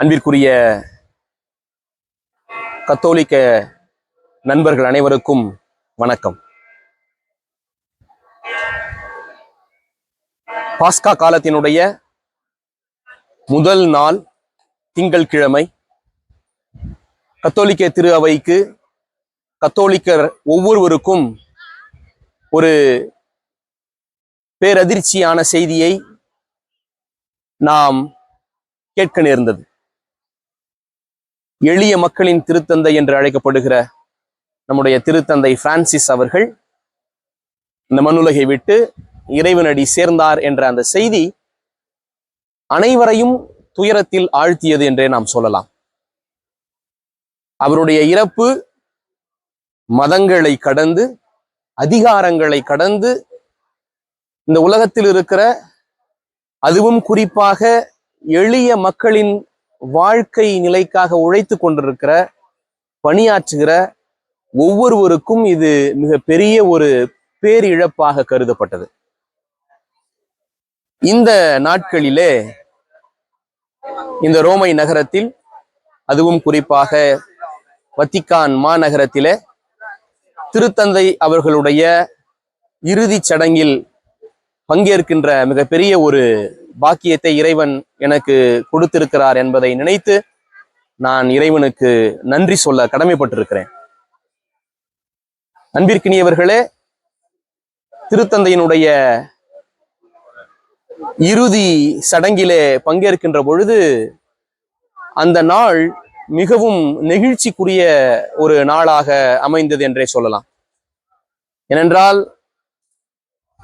அன்பிற்குரிய கத்தோலிக்க நண்பர்கள் அனைவருக்கும் வணக்கம். பாஸ்கா காலத்தினுடைய முதல் நாள் திங்கள்கிழமை கத்தோலிக்க திரு அவைக்கு கத்தோலிக்கர் ஒவ்வொருவருக்கும் ஒரு பேரதிர்ச்சியான செய்தியை நாம் கேட்க நேர்ந்தது. எளிய மக்களின் திருத்தந்தை என்று அழைக்கப்படுகிற நம்முடைய திருத்தந்தை பிரான்சிஸ் அவர்கள் இந்த மண்ணுலகை விட்டு இறைவனடி சேர்ந்தார் என்ற அந்த செய்தி அனைவரையும் துயரத்தில் ஆழ்த்தியது என்றே நாம் சொல்லலாம். அவருடைய இறப்பு மதங்களை கடந்து அதிகாரங்களை கடந்து இந்த உலகத்தில் இருக்கிற அதுவும் குறிப்பாக எளிய மக்களின் வாழ்க்கை நிலைக்காக உழைத்து கொண்டிருக்கிற பணியாற்றுகிற ஒவ்வொருவருக்கும் இது மிக பெரிய ஒரு பேரிழப்பாக கருதப்பட்டது. இந்த நாட்களிலே இந்த ரோமை நகரத்தில் அதுவும் குறிப்பாக வத்திக்கான் மாநகரத்திலே திருத்தந்தை அவர்களுடைய இறுதிச் சடங்கில் பங்கேற்கின்ற மிகப்பெரிய ஒரு பாக்கியத்தை இறைவன் எனக்கு கொடுத்திருக்கிறார் என்பதை நினைத்து நான் இறைவனுக்கு நன்றி சொல்ல கடமைப்பட்டிருக்கிறேன். அன்பிற்கினியவர்களே திருத்தந்தையினுடைய இறுதி சடங்கிலே பங்கேற்கின்ற பொழுது அந்த நாள் மிகவும் நெகிழ்ச்சிக்குரிய ஒரு நாளாக அமைந்தது என்றே சொல்லலாம். ஏனென்றால்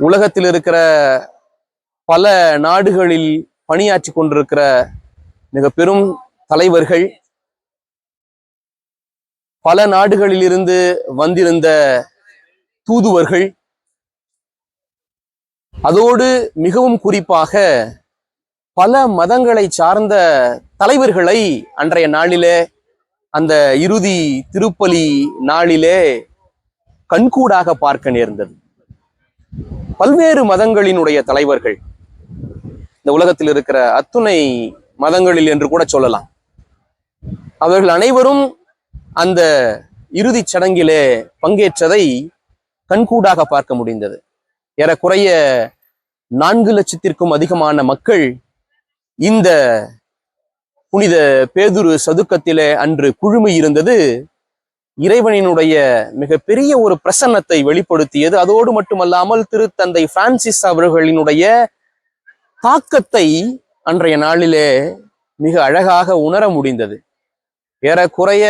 உலகத்தில் இருக்கிற பல நாடுகளில் பணியாற்றி கொண்டிருக்கிற மிக பெரும் தலைவர்கள் பல நாடுகளில் இருந்து வந்திருந்த தூதுவர்கள் அதோடு மிகவும் குறிப்பாக பல மதங்களை சார்ந்த தலைவர்களை அன்றைய நாளிலே அந்த இறுதி திருப்பலி நாளிலே கண்கூடாக பார்க்க நேர்ந்தது. பல்வேறு மதங்களினுடைய தலைவர்கள் இந்த உலகத்தில் இருக்கிற அத்துணை மதங்களில் என்று கூட சொல்லலாம். அவர்கள் அனைவரும் அந்த இறுதிச் சடங்கிலே பங்கேற்றதை கண்கூடாக பார்க்க முடிந்தது. ஏறக்குறைய நான்கு லட்சத்திற்கும் அதிகமான மக்கள் இந்த புனித பேதுரு சதுக்கத்திலே அன்று குழுமி இருந்தது. இறைவனினுடைய மிகப்பெரிய ஒரு பிரசன்னத்தை வெளிப்படுத்தியது. அதோடு மட்டுமல்லாமல் திருத்தந்தை பிரான்சிஸ் அவர்களினுடைய தாக்கத்தை அன்றைய நாளிலே மிக அழகாக உணர முடிந்தது. ஏறக்குறைய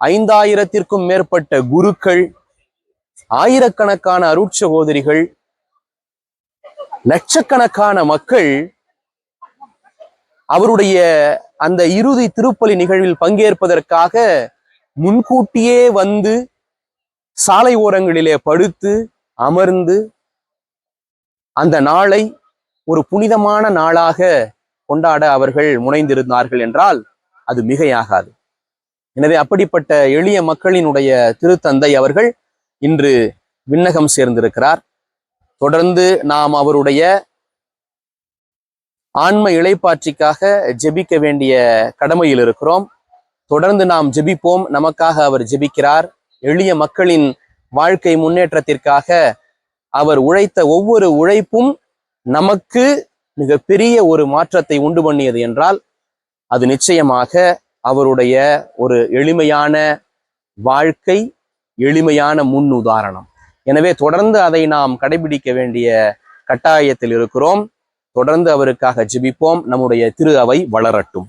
ஐந்தாயிரத்திற்கும் மேற்பட்ட குருக்கள் ஆயிரக்கணக்கான அருட்சகோதரிகள் லட்சக்கணக்கான மக்கள் அவருடைய அந்த இறுதி திருப்பலி நிகழ்வில் பங்கேற்பதற்காக முன்கூட்டியே வந்து சாலை ஓரங்களிலே படுத்து அமர்ந்து அந்த நாளை ஒரு புனிதமான நாளாக கொண்டாட அவர்கள் முனைந்திருந்தார்கள் என்றால் அது மிகையாகாது. எனவே அப்படிப்பட்ட எளிய மக்களினுடைய திருத்தந்தை அவர்கள் இன்று விண்ணகம் சேர்ந்திருக்கிறார். தொடர்ந்து நாம் அவருடைய ஆன்ம இளைப்பாட்சிக்காக ஜெபிக்க வேண்டிய கடமையில் இருக்கிறோம். தொடர்ந்து நாம் ஜெபிப்போம். நமக்காக அவர் ஜெபிக்கிறார். எளிய மக்களின் வாழ்க்கை முன்னேற்றத்திற்காக அவர் உழைத்த ஒவ்வொரு உழைப்பும் நமக்கு மிகப்பெரிய ஒரு மாற்றத்தை உண்டு பண்ணியது என்றால் அது நிச்சயமாக அவருடைய ஒரு எளிமையான வாழ்க்கை எளிமையான முன் உதாரணம் எனவே தொடர்ந்து அதை நாம் கடைபிடிக்க வேண்டிய கட்டாயத்தில் இருக்கிறோம். தொடர்ந்து அவருக்காக ஜெபிப்போம். நம்முடைய திரு அவை வளரட்டும்.